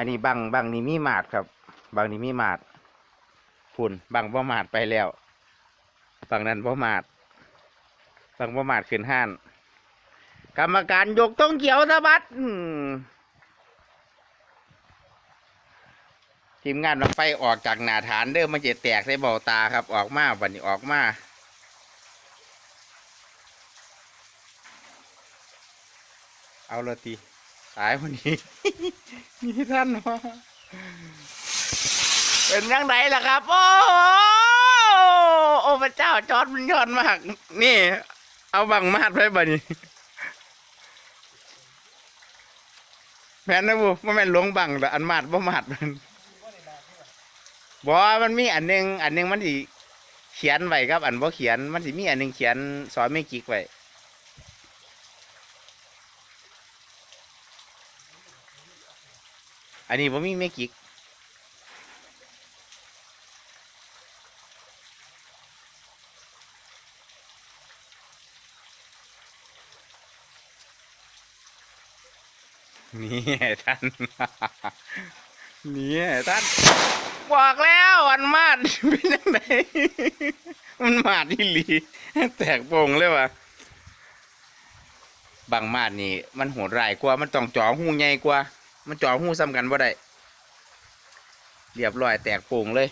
อันนี้บังบังนี่มีหมาดครับ บังนี่มีหมาดพุ่นบังบ่หมาดไปแล้วบังนั้นบ่หมาดบังบ่หมาดขึ้นห้าน กรรมการยกต้องเขียวสะบัดทีมงานมาไฟออกจากหนาฐานเด้อมันจะแตกใส่เบาตาครับ ออกมาบันนี้ออกมาเอาละตี ตายวันนี้ มีท่านวะเป็นยังไงล่ะครับ โอ้โหโอ้พระเจ้าจอดมันยอดมาก นี่ เอาบังมาดไว้บัดนี้แม่นนะบูมันแม่นหลวงบังแต่อันมาดบ่มาดมันบ่มันมีอันหนึง อันหนึงมันสิเขียนไว้ครับ อันบ่เขียนมันสิมีอันหนึงเขียนสอนไม่กิกไว้ อันนี้ผมมีไม่กิกนี่ท่าน นี่ท่านบอกแล้วอันมาดเป็นยังไงมันมาดที่หลีแตกโป่งเลยว่ะบางมาดนี่ มันโหดร้ายกว่า มันต้องจ่อหูใหญ่กว่า มันจ่อหูซ้ำกันบ่ได้เรียบร้อยแตกโป่งเลย